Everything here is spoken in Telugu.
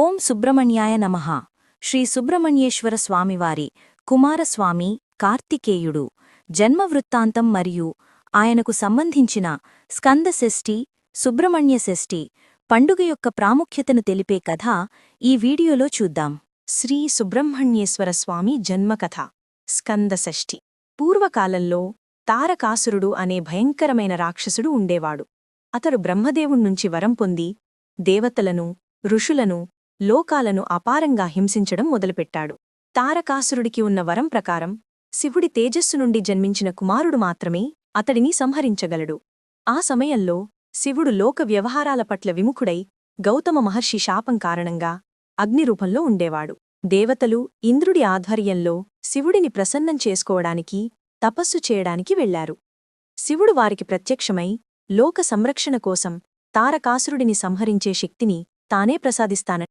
ఓం సుబ్రహ్మణ్యాయ నమః. శ్రీ సుబ్రహ్మణ్యేశ్వర స్వామివారి కుమారస్వామి కార్తికేయుడు జన్మవృత్తాంతం మరియు ఆయనకు సంబంధించిన స్కంద షష్ఠి సుబ్రహ్మణ్య షష్ఠి పండుగ యొక్క ప్రాముఖ్యతను తెలిపే కథ ఈ వీడియోలో చూద్దాం. శ్రీ సుబ్రహ్మణ్యేశ్వర స్వామి జన్మకథ స్కందషష్ఠి పూర్వకాలంలో తారకాసురుడు అనే భయంకరమైన రాక్షసుడు ఉండేవాడు. అతడు బ్రహ్మదేవుణ్ణుంచి వరం పొంది దేవతలను ఋషులను లోకాలను అపారంగా హింసించడం మొదలుపెట్టాడు. తారకాసురుడికి ఉన్న వరం ప్రకారం శివుడి తేజస్సు నుండి జన్మించిన కుమారుడు మాత్రమే అతడిని సంహరించగలడు. ఆ సమయంలో శివుడు లోక వ్యవహారాల పట్ల విముఖుడై గౌతమ మహర్షి శాపం కారణంగా అగ్నిరూపంలో ఉండేవాడు. దేవతలు ఇంద్రుడి ఆధ్వర్యంలో శివుడిని ప్రసన్నం చేసుకోవడానికి తపస్సు చేయడానికి వెళ్ళారు శివుడు వారికి ప్రత్యక్షమై లోక సంరక్షణ కోసం తారకాసురుడిని సంహరించే శక్తిని తానే ప్రసాదిస్తాన